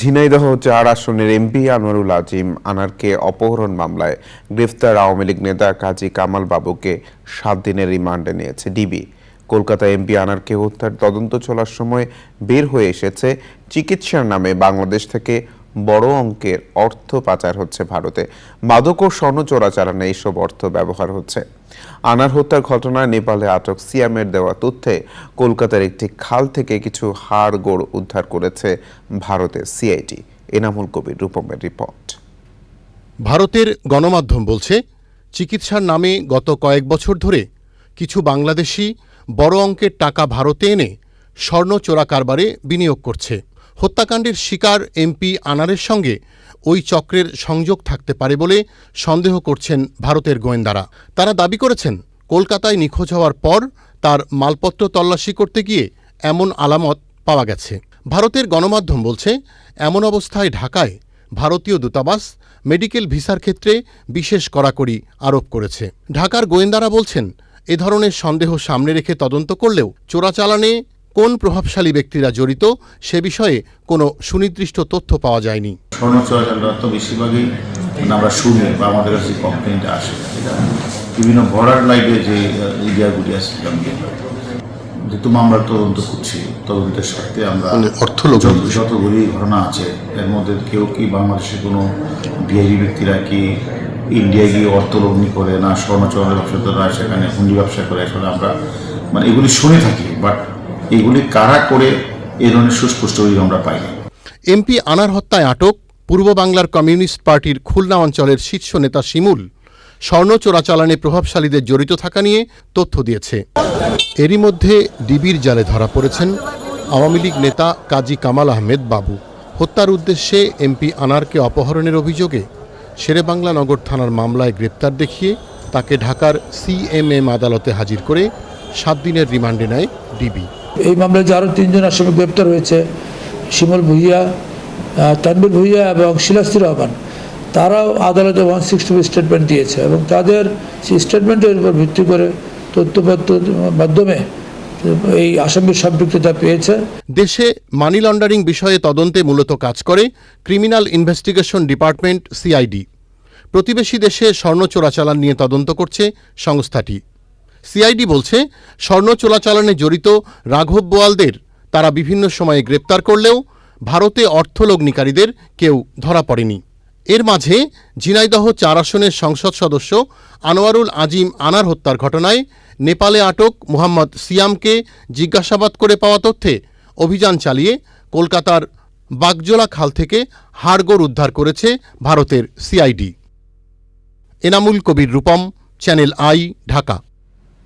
ঝিনাইদহ চার আসনের এমপি, আনোয়ারুল আজিম আনারকে অপহরণ মামলায় গ্রেফতার আওয়ামী লীগ নেতা কাজী কামাল বাবুকে সাত দিনের রিমান্ডে নিয়েছে ডিবি। কলকাতা এমপি আনারকে হত্যার তদন্ত চলার সময় বের হয়ে এসেছে চিকিৎসার নামে বাংলাদেশ থেকে বড় অঙ্কের অর্থ পাচার হচ্ছে ভারতে। মাদক ও স্বর্ণ চোরাচালানে এইসব অর্থ ব্যবহার হচ্ছে। আনার হত্যার ঘটনায় নেপালে আটক সিয়ামের দেওয়া তথ্যে কলকাতার একটি খাল থেকে কিছু হাড় গোড় উদ্ধার করেছে ভারতের সিআইটি এনামুল কবির, রূপমের রিপোর্ট। ভারতের গণমাধ্যম বলছে, চিকিৎসার নামে গত কয়েক বছর ধরে কিছু বাংলাদেশি বড় অঙ্কের টাকা ভারতে এনে স্বর্ণ চোরা কারবারে বিনিয়োগ করছে। হত্যাকাণ্ডের শিকার এমপি আনারের সঙ্গে ওই চক্রের সংযোগ থাকতে পারে বলে সন্দেহ করছেন ভারতের গোয়েন্দারা। তারা দাবি করেছেন, কলকাতায় নিখোঁজ হওয়ার পর তার মালপত্র তল্লাশি করতে গিয়ে এমন আলামত পাওয়া গেছে। ভারতের গণমাধ্যম বলছে, এমন অবস্থায় ঢাকায় ভারতীয় দূতাবাস মেডিকেল ভিসার ক্ষেত্রে বিশেষ কড়াকড়ি আরোপ করেছে। ঢাকার গোয়েন্দারা বলছেন, এ ধরনের সন্দেহ সামনে রেখে তদন্ত করলেও চোরাচালানে কোন প্রভাবশালী ব্যক্তিরা জড়িত সে বিষয়ে কোনো সুনির্দিষ্ট তথ্য পাওয়া যায়নি। তো বেশিরভাগই মানে আমরা শুনি বা আমাদের কাছে কমপ্লেন্ট আসে। বিভিন্ন বর্ডার লাইনে যে এরিয়াগুলি আছে যেহেতু আমরা তদন্ত করছি তদন্তের স্বার্থে আমরা মানে যত- যতগুলি ঘটনা আছে এর মধ্যে কেউ কি বাংলাদেশে কোনো বিহারি ব্যক্তিরা কি ইন্ডিয়া গিয়ে অর্থলগ্নি করে না স্বর্ণ চলের ব্যবসা তারা সেখানে হুন্ডি ব্যবসা করে আসলে আমরা মানে এগুলি শুনে থাকি বাট এগুলি কারা করে এই ধরনের সুস্পষ্ট আমরা পাই এমপি আনার হত্যায় আটক পূর্ব বাংলার কমিউনিস্ট পার্টির খুলনা অঞ্চলের শীর্ষ নেতা শিমুল। স্বর্ণ চোরাচালানে প্রভাবশালীদের জড়িত থাকা নিয়ে তথ্য দিয়েছে। এরই মধ্যে ডিবির জালে ধরা পড়েছেন আওয়ামী লীগ নেতা কাজী কামাল আহমেদ বাবু। হত্যার উদ্দেশ্যে এমপি আনারকে অপহরণের অভিযোগে শেরেবাংলা নগর থানার মামলায় গ্রেপ্তার দেখিয়ে তাকে ঢাকার সিএমএম আদালতে হাজির করে সাত দিনের রিমান্ডে নেয় ডিবি। এই মামলায় যে আরও তিনজন আসামি গ্রেপ্তার হয়েছে শিমল ভুইয়া তানবীর ভুইয়া এবং শিলাস্তি রহমান তারাও আদালতে ওয়ান সিক্সটি স্টেটমেন্ট দিয়েছে এবং তাদের সেই স্টেটমেন্টের উপর ভিত্তি করে তথ্যপত্র মাধ্যমে এই আসামির সম্পৃক্ততা পেয়েছে। দেশে মানি লন্ডারিং বিষয়ে তদন্তে মূলত কাজ করে ক্রিমিনাল ইনভেস্টিগেশন ডিপার্টমেন্ট সিআইডি প্রতিবেশী দেশে স্বর্ণ চোরাচালান নিয়ে তদন্ত করছে সংস্থাটি। সিআইডি বলছে, স্বর্ণ চোরাচালানে জড়িত রাঘব বোয়ালদের তারা বিভিন্ন সময়ে গ্রেপ্তার করলেও ভারতে অর্থলগ্নিকারীদের কেউ ধরা পড়েনি। এর মাঝে ঝিনাইদহ চার আসনের সংসদ সদস্য আনোয়ারুল আজিম আনার হত্যার ঘটনায় নেপালে আটক মুহাম্মদ সিয়ামকে জিজ্ঞাসাবাদ করে পাওয়া তথ্যে অভিযান চালিয়ে কলকাতার বাগজোলা খাল থেকে হাড়গোড় উদ্ধার করেছে ভারতের CID. Enamul Kabir Rupam, channel I, Dhaka.